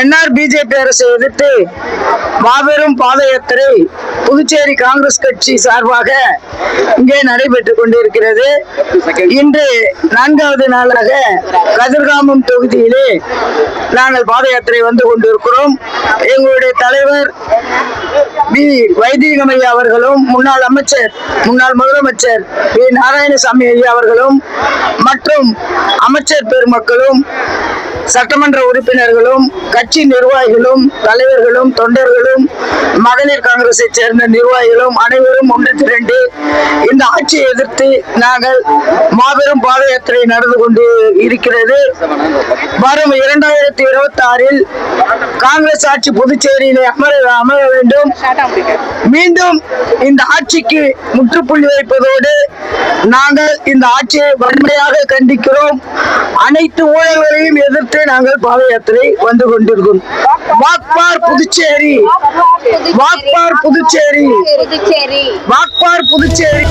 NR BJP அரசை எதிர்த்து மாபெரும் பாத யாத்திரை புதுச்சேரி காங்கிரஸ் கட்சி சார்பாக இங்கே நடைபெற்றுக் கொண்டிருக்கிறது. இன்று நான்காவது நாளாக கதிர்காமம் தொகுதியிலே நாங்கள் பாத யாத்திரை வந்து கொண்டிருக்கிறோம். எங்களுடைய தலைவர் பி. வைதீகம் ஐயா அவர்களும் முன்னாள் அமைச்சர் முன்னாள் முதலமைச்சர் பி. நாராயணசாமி ஐயா அவர்களும் மற்றும் அமைச்சர் பெருமக்களும் சட்டமன்ற உறுப்பினர்களும் கட்சி நிர்வாகிகளும் தலைவர்களும் தொண்டர்களும் மகளிர் காங்கிரஸை சேர்ந்த நிர்வாகிகளும் அனைவரும் ஒன்று திரண்டு இந்த ஆட்சியை எதிர்த்து நாங்கள் மாபெரும் பாத யாத்திரை நடந்து கொண்டு இருக்கிறது. வரும் இரண்டாயிரத்தி இருபத்தி ஆறில் காங்கிரஸ் ஆட்சி புதுச்சேரியிலே அமர அமர வேண்டும். மீண்டும் இந்த ஆட்சிக்கு முற்றுப்புள்ளி வைப்பதோடு நாங்கள் இந்த ஆட்சியை வன்மையாக கண்டிக்கிறோம். அனைத்து ஊழல்களையும் எதிர்த்து நாங்கள் பாத யாத்திரை வந்து கொண்டிருக்கிறோம் வாக்பார் புதுச்சேரி. வாக்பார் புதுச்சேரி. புதுச்சேரி. வாக்பார் புதுச்சேரி.